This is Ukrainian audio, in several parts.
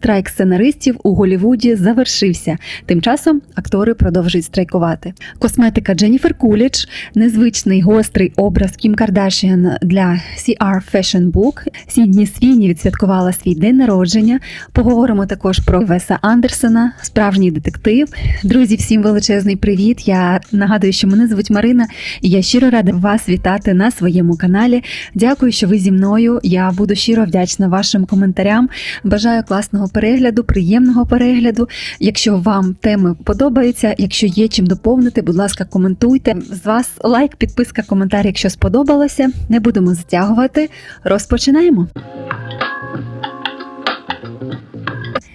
Страйк сценаристів у Голівуді завершився. Тим часом актори продовжують страйкувати. Косметика Дженніфер Куліч, незвичний гострий образ Кім Кардашіан для CR Fashion Book. Сідні Свіні відсвяткувала свій день народження. Поговоримо також про Веса Андерсона, справжній детектив. Друзі, всім величезний привіт! Я нагадую, що мене звуть Марина, і я щиро рада вас вітати на своєму каналі. Дякую, що ви зі мною. Я буду щиро вдячна вашим коментарям. Бажаю класного перегляду, приємного перегляду. Якщо вам теми подобаються, якщо є чим доповнити, будь ласка, коментуйте. З вас лайк, підписка, коментар, якщо сподобалося. Не будемо затягувати. Розпочинаємо.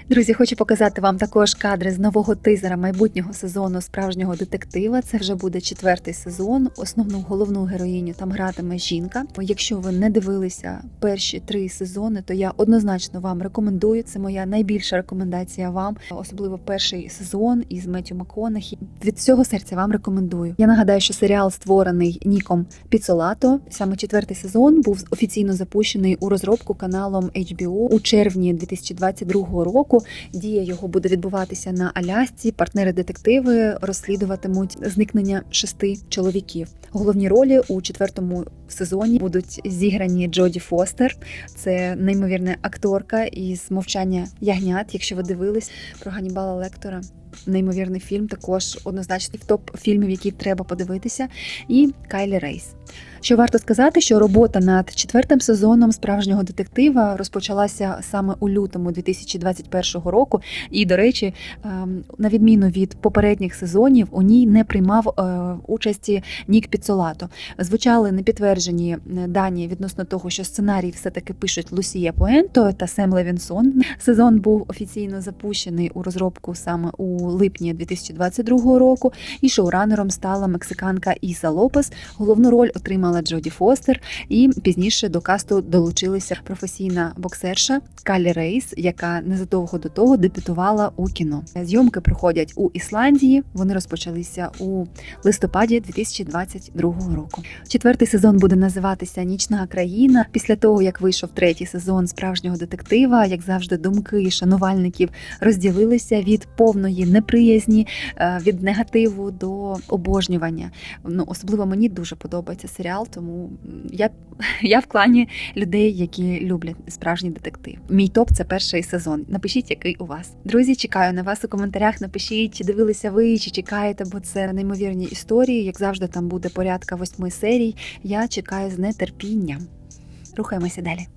Друзі, хочу показати вам також кадри з нового тизера майбутнього сезону справжнього детектива. Це вже буде четвертий сезон. Основну головну героїню там гратиме жінка. Якщо ви не дивилися перші три сезони, то я однозначно вам рекомендую. Це моя найбільша рекомендація вам, особливо перший сезон із Меттю МакКонахі. Від всього серця вам рекомендую. Я нагадаю, що серіал створений Ніком Піцолато. Саме четвертий сезон був офіційно запущений у розробку каналом HBO у червні 2022 року. Дія його буде відбуватися на Алясці. Партнери детективи розслідуватимуть зникнення шести чоловіків. Головні ролі у четвертому сезоні будуть зіграні Джоді Фостер. Це неймовірна акторка із мовчання ягнят. Якщо ви дивились про Ганібала Лектора. Неймовірний фільм, також однозначно в топ фільмів, які треба подивитися, і Кайлі Рейс. Що варто сказати, що робота над четвертим сезоном справжнього детектива розпочалася саме у лютому 2021 року. І, до речі, ем, на відміну від попередніх сезонів, у ній не приймав е, участі Нік Піцолато. Звучали непідтверджені е, дані відносно того, що сценарій все-таки пишуть Лусія Поенто та Сем Левінсон. Сезон був офіційно запущений у розробку саме у липні 2022 року. І шоуранером стала мексиканка Іса Лопес. Головну роль отримала Джоді Фостер, і пізніше до касту долучилася професійна боксерша Калі Рейс, яка незадовго до того дебютувала у кіно. Зйомки проходять у Ісландії. Вони розпочалися у листопаді 2022 року. Четвертий сезон буде називатися Нічна країна. Після того як вийшов третій сезон справжнього детектива, як завжди, думки шанувальників розділилися від повної неприязні, е, від негативу до обожнювання. Ну особливо мені дуже подобається серіал, тому я я в клані людей, які люблять справжній детектив. Мій топ це перший сезон. Напишіть, який у вас. Друзі, чекаю на вас у коментарях. Напишіть, чи дивилися ви, чи чекаєте, бо це неймовірні історії. Як завжди, там буде порядка восьми серій. Я чекаю з нетерпінням. Рухаємося далі.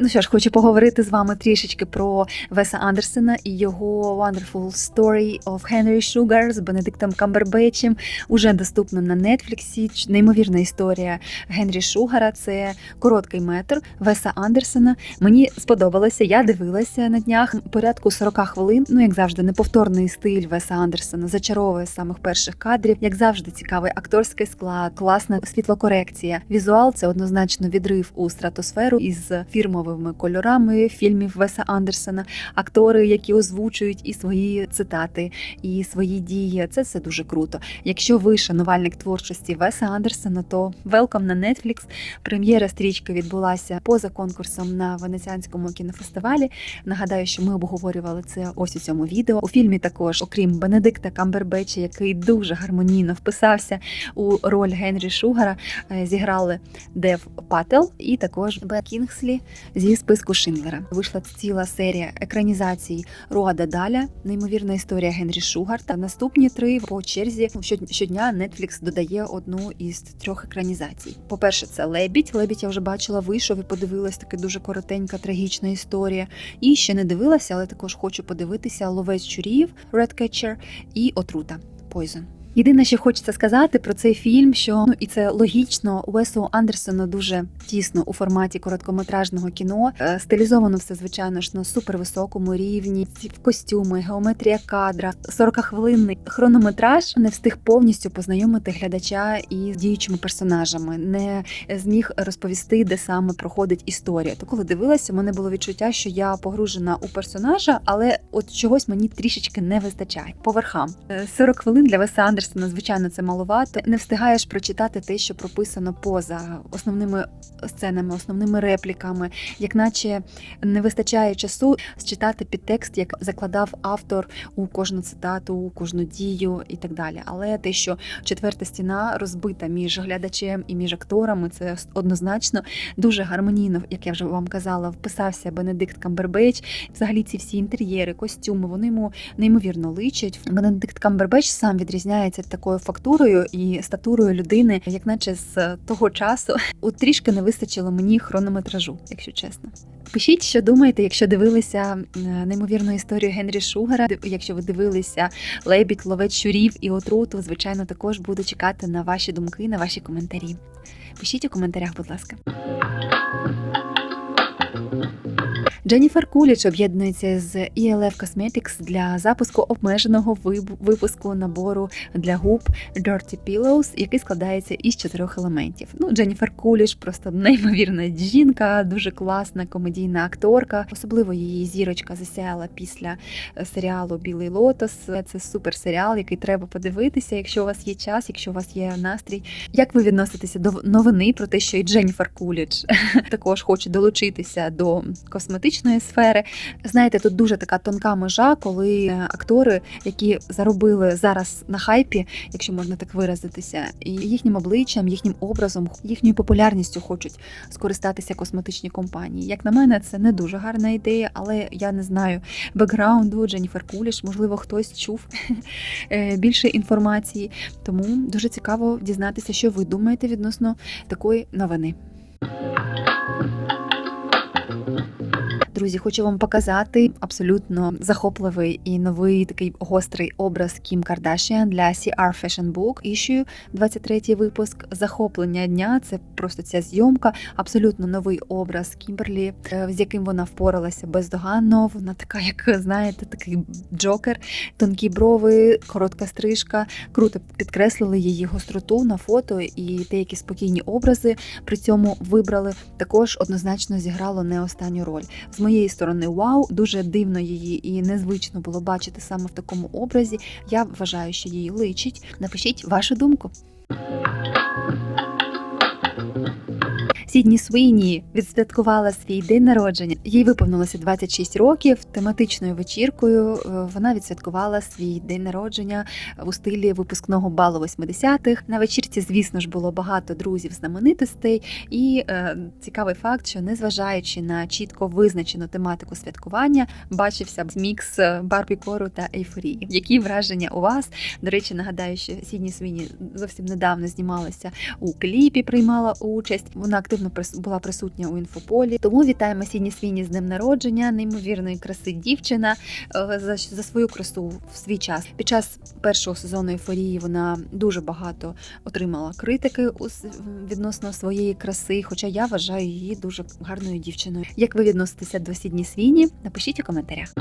Ну що ж, хочу поговорити з вами трішечки про Веса Андерсена і його Wonderful Story of Henry Sugar з Бенедиктом Камбербечем. Уже доступно на Нетфліксі. Неймовірна історія Генрі Шугара. Це короткий метр Веса Андерсена. Мені сподобалося. Я дивилася на днях порядку 40 хвилин. Ну, як завжди, неповторний стиль Веса Андерсена зачаровує з самих перших кадрів. Як завжди, цікавий акторський склад, класна світлокорекція. Візуал це однозначно відрив у стратосферу із фірмовим кольорами фільмів Веса Андерсена, актори, які озвучують і свої цитати, і свої дії. Це все дуже круто. Якщо ви шанувальник творчості Веса Андерсена, то велком на Netflix. Прем'єра стрічки відбулася поза конкурсом на Венеціанському кінофестивалі. Нагадаю, що ми обговорювали це ось у цьому відео. У фільмі також, окрім Бенедикта Камбербеча, який дуже гармонійно вписався у роль Генрі Шугара, е, зіграли Дев Пател і також Бет Кінгслі зі списку Шиндлера. Вийшла ціла серія екранізацій Руада Даля, неймовірна історія Генрі Шугар. Та наступні три по черзі щодня Netflix додає одну із трьох екранізацій. По перше, це Лебідь. Лебідь я вже бачила, вийшов і подивилась таке дуже коротенька, трагічна історія. І ще не дивилася, але також хочу подивитися Ловець чурів Redcatcher і Отрута Poison. Єдине, що хочеться сказати про цей фільм, що ну і це логічно, Уесу Андерсону дуже тісно у форматі короткометражного кіно. Е, Стилізовано все, звичайно ж, на супервисокому рівні, костюми, геометрія кадра, 40-хвилинний хронометраж не встиг повністю познайомити глядача із діючими персонажами, не зміг розповісти, де саме проходить історія. То коли дивилася, мене було відчуття, що я погружена у персонажа, але от чогось мені трішечки не вистачає. По верхам 40 хвилин для Веса Андерсона вважаєш надзвичайно це маловато, не встигаєш прочитати те, що прописано поза основними сценами, основними репліками, як наче не вистачає часу считати підтекст, як закладав автор у кожну цитату, у кожну дію і так далі. Але те, що четверта стіна розбита між глядачем і між акторами, це однозначно дуже гармонійно, як я вже вам казала, вписався Бенедикт Камбербеч. Взагалі ці всі інтер'єри, костюми, вони йому неймовірно личать. Бенедикт Камбербеч сам відрізняється такою фактурою і статурою людини, як наче з того часу. От трішки не вистачило мені хронометражу, якщо чесно. Пишіть, що думаєте, якщо дивилися неймовірну історію Генрі Шугара. Якщо ви дивилися Лебідь, ловець щурів і отруту, звичайно, також буду чекати на ваші думки, на ваші коментарі. Пишіть у коментарях, будь ласка. Дженніфер Куліч об'єднується з ELF Cosmetics для запуску обмеженого випуску набору для губ Dirty Pillows, який складається із чотирьох елементів. Ну, Дженніфер Куліч просто неймовірна жінка, дуже класна комедійна акторка. Особливо її зірочка засяяла після е, серіалу Білий Лотос. Це супер серіал, який треба подивитися, якщо у вас є час, якщо у вас є настрій. Як ви відноситеся до новини про те, що і Дженніфер Куліч також хоче долучитися до косметичної сфери? Знаєте, тут дуже така тонка межа, коли е, актори, які заробили зараз на хайпі, якщо можна так виразитися, і їхнім обличчям, їхнім образом, їхньою популярністю хочуть скористатися косметичні компанії. Як на мене, це не дуже гарна ідея, але я не знаю бекграунду Дженніфер Куліш, можливо, хтось чув е, більше інформації. Тому дуже цікаво дізнатися, що ви думаєте відносно такої новини. Друзі, хочу вам показати абсолютно захопливий і новий такий гострий образ Кім Кардашіан для CR Fashion Book Issue, 23 випуск. Захоплення дня. Це просто ця зйомка, абсолютно новий образ Кімберлі, е, з яким вона впоралася бездоганно. Вона така, як знаєте, такий джокер, тонкі брови, коротка стрижка. Круто підкреслили її гостроту на фото і деякі спокійні образи при цьому вибрали. Також однозначно зіграло не останню роль. Моєї сторони, вау, дуже дивно її і незвично було бачити саме в такому образі. Я вважаю, що її личить. Напишіть вашу думку. Сідні Свині відсвяткувала свій день народження. Їй виповнилося 26 років. Тематичною вечіркою е, вона відсвяткувала свій день народження у стилі випускного балу 80-х. На вечірці, звісно ж, було багато друзів знаменитостей, і е, цікавий факт, що незважаючи на чітко визначену тематику святкування, бачився б мікс Барбі Кору та ейфорії. Які враження у вас? До речі, нагадаю, що Сідні Свині зовсім недавно знімалася у кліпі, приймала участь. Вона активно прис- була присутня у інфополі. Тому вітаємо Сідні Свіні з днем народження, неймовірної краси дівчина е, за, за свою красу в свій час. Під час першого сезону ейфорії вона дуже багато отримала критики відносно своєї краси. Хоча я вважаю її дуже гарною дівчиною. Як ви відноситеся до Сідні Свіні? Напишіть у коментарях.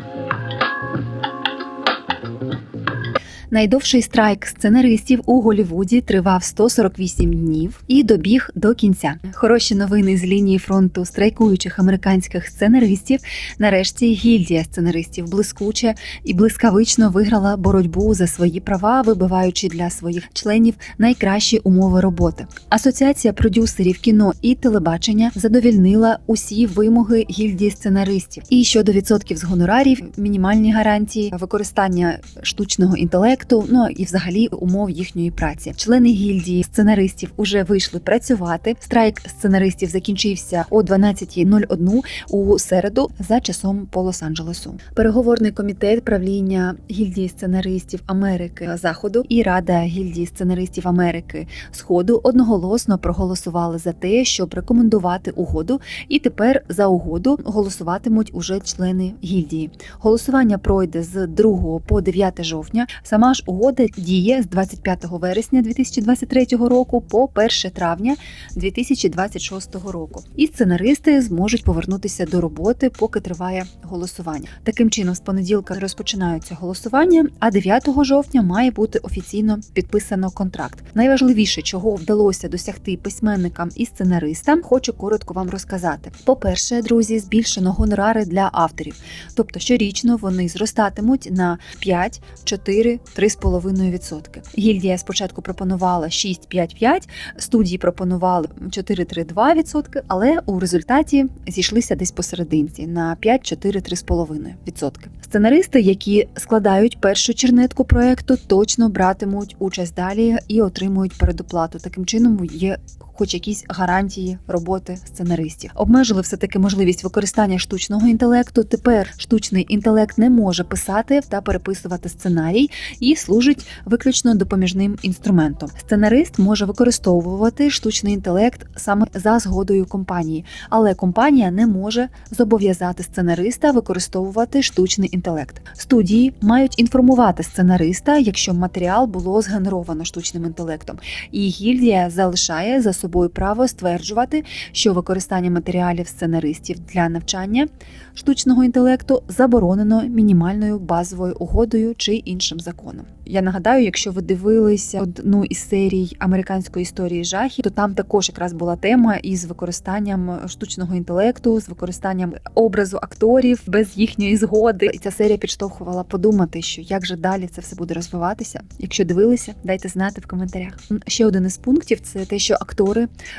Найдовший страйк сценаристів у Голівуді тривав 148 днів і добіг до кінця. Хороші новини з лінії фронту страйкуючих американських сценаристів. Нарешті гільдія сценаристів блискуче і блискавично виграла боротьбу за свої права, вибиваючи для своїх членів найкращі умови роботи. Асоціація продюсерів кіно і телебачення задовільнила усі вимоги гільдії сценаристів. І щодо відсотків з гонорарів, мінімальні гарантії, використання штучного інтелекту, ну і взагалі умов їхньої праці. Члени гільдії сценаристів уже вийшли працювати. Страйк сценаристів закінчився о 12.01 у середу за часом по Лос-Анджелесу. Переговорний комітет правління гільдії сценаристів Америки Заходу і Рада гільдії сценаристів Америки Сходу одноголосно проголосували за те, щоб рекомендувати угоду, і тепер за угоду голосуватимуть уже члени гільдії. Голосування пройде з 2 по 9 жовтня. Сама ж угода діє з 25 вересня 2023 року по 1 травня 2026 року. І сценаристи зможуть повернутися до роботи, поки триває голосування. Таким чином, з понеділка розпочинаються голосування, а 9 жовтня має бути офіційно підписано контракт. Найважливіше, чого вдалося досягти письменникам і сценаристам, хочу коротко вам розказати. По-перше, друзі, збільшено гонорари для авторів, тобто щорічно вони зростатимуть на 5, 4, 3,5%. Гільдія спочатку пропонувала 6,5,5%, студії пропонували 4,32%, але у результаті зійшлися десь посерединці на 5-4-3,5%. Сценаристи, які складають першу чернетку проекту, точно братимуть участь далі і отримують передоплату. Таким чином є. Хоч якісь гарантії роботи сценаристів обмежили все таки можливість використання штучного інтелекту. Тепер штучний інтелект не може писати та переписувати сценарій і служить виключно допоміжним інструментом. Сценарист може використовувати штучний інтелект саме за згодою компанії, але компанія не може зобов'язати сценариста використовувати штучний інтелект. Студії мають інформувати сценариста, якщо матеріал було згенеровано штучним інтелектом, і гільдія залишає за собою право стверджувати, що використання матеріалів сценаристів для навчання штучного інтелекту заборонено мінімальною базовою угодою чи іншим законом. Я нагадаю, якщо ви дивилися одну із серій американської історії жахів, то там також якраз була тема із використанням штучного інтелекту, з використанням образу акторів без їхньої згоди. І ця серія підштовхувала подумати, що як же далі це все буде розвиватися. Якщо дивилися, дайте знати в коментарях. Ще один із пунктів це те, що актори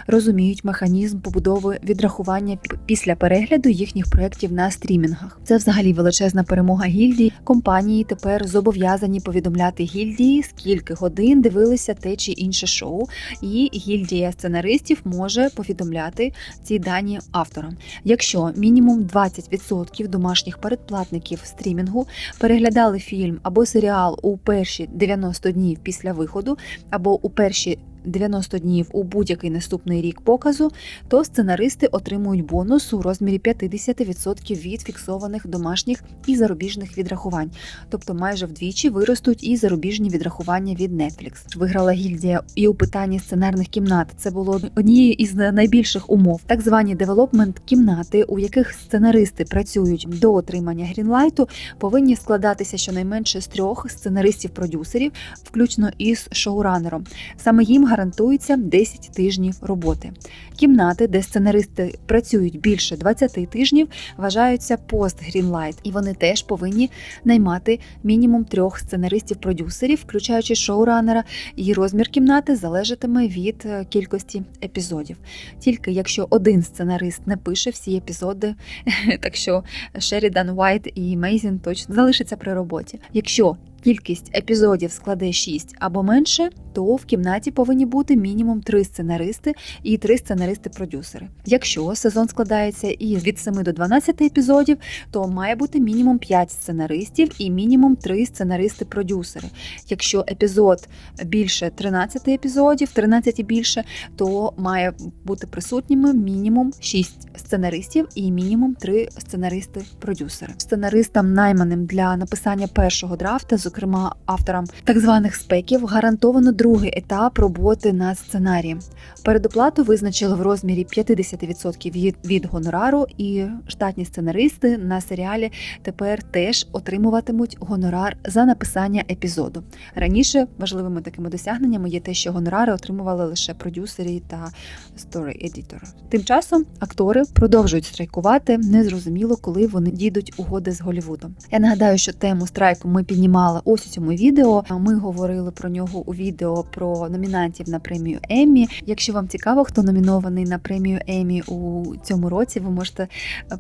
розуміють механізм побудови відрахування після перегляду їхніх проєктів на стрімінгах. Це взагалі величезна перемога гільдії. Компанії тепер зобов'язані повідомляти гільдії, скільки годин дивилися те чи інше шоу, і гільдія сценаристів може повідомляти ці дані авторам. Якщо мінімум 20% домашніх передплатників стрімінгу переглядали фільм або серіал у перші 90 днів після виходу, або у перші 90 днів у будь-який наступний рік показу, то сценаристи отримують бонус у розмірі 50% від фіксованих домашніх і зарубіжних відрахувань, тобто майже вдвічі виростуть і зарубіжні відрахування від Netflix. Виграла гільдія і у питанні сценарних кімнат. Це було однією із найбільших умов, так звані девелопмент кімнати, у яких сценаристи працюють до отримання грінлайту, повинні складатися щонайменше з трьох сценаристів-продюсерів, включно із шоуранером. Саме їм гарантується 10 тижнів роботи. Кімнати, де сценаристи працюють більше 20 тижнів, вважаються пост Greenlight, і вони теж повинні наймати мінімум трьох сценаристів-продюсерів, включаючи шоуранера, і розмір кімнати залежатиме від е, кількості епізодів. Тільки якщо один сценарист не пише всі епізоди, так що Шерідан Уайт і Мейзін точно залишаться при роботі. Якщо кількість епізодів складе 6 або менше, то в кімнаті повинні бути мінімум 3 сценаристи і 3 сценаристи-продюсери. Якщо сезон складається із від 7 до 12 епізодів, то має бути мінімум 5 сценаристів і мінімум 3 сценаристи-продюсери. Якщо епізод більше 13 епізодів, 13 і більше, то має бути присутніми мінімум 6 сценаристів і мінімум 3 сценаристи-продюсери. Сценаристам, найманим для написання першого драфта, зокрема авторам так званих спеків, гарантовано другий етап роботи над сценарієм. Передоплату визначили в розмірі 50% від, гонорару, і штатні сценаристи на серіалі тепер теж отримуватимуть гонорар за написання епізоду. Раніше важливими такими досягненнями є те, що гонорари отримували лише продюсери та сторі-едітори. Тим часом актори продовжують страйкувати. Незрозуміло, коли вони дійдуть угоди з Голівудом. Я нагадаю, що тему страйку ми піднімали ось у цьому відео. Ми говорили про нього у відео про номінантів на премію Еммі. Якщо вам цікаво, хто номінований на премію Еммі у цьому році, ви можете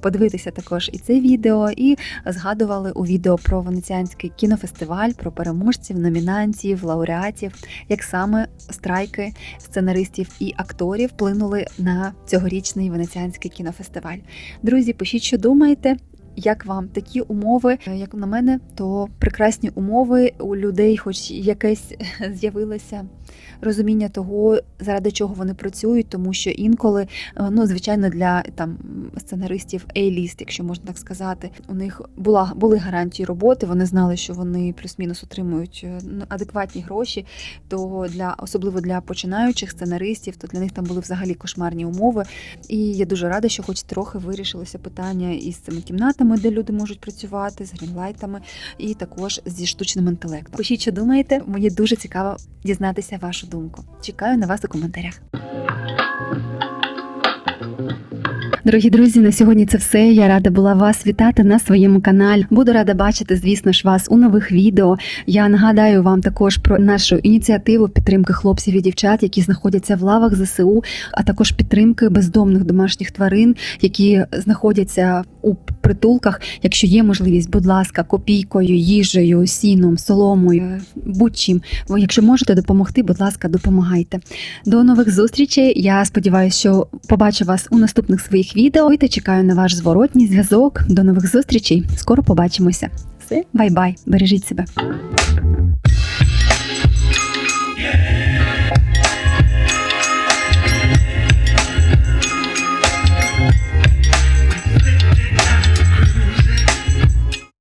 подивитися також і це відео, і згадували у відео про венеціанський кінофестиваль, про переможців, номінантів, лауреатів, як саме страйки сценаристів і акторів вплинули на цьогорічний венеціанський кінофестиваль. Друзі, пишіть, що думаєте. Як вам такі умови, як на мене, то прекрасні умови у людей, хоч якесь з'явилося розуміння того, заради чого вони працюють, тому що інколи, ну звичайно, для там сценаристів A-ліст, якщо можна так сказати, у них була були гарантії роботи. Вони знали, що вони плюс-мінус отримують адекватні гроші. То для особливо для починаючих сценаристів, то для них там були взагалі кошмарні умови. І я дуже рада, що хоч трохи вирішилося питання із цими кімнатами, де люди можуть працювати, з грінлайтами, і також зі штучним інтелектом. Пишіть, що думаєте, мені дуже цікаво дізнатися вашу думку. Чекаю на вас у коментарях. Дорогі друзі, на сьогодні це все. Я рада була вас вітати на своєму каналі. Буду рада бачити, звісно ж, вас у нових відео. Я нагадаю вам також про нашу ініціативу підтримки хлопців і дівчат, які знаходяться в лавах ЗСУ, а також підтримки бездомних домашніх тварин, які знаходяться у притулках. Якщо є можливість, будь ласка, копійкою, їжею, сіном, соломою, будь-чим. Якщо можете допомогти, будь ласка, допомагайте. До нових зустрічей. Я сподіваюся, що побачу вас у наступних своїх відео. І чекаю на ваш зворотній зв'язок. До нових зустрічей. Скоро побачимося. Бай-бай, бережіть себе.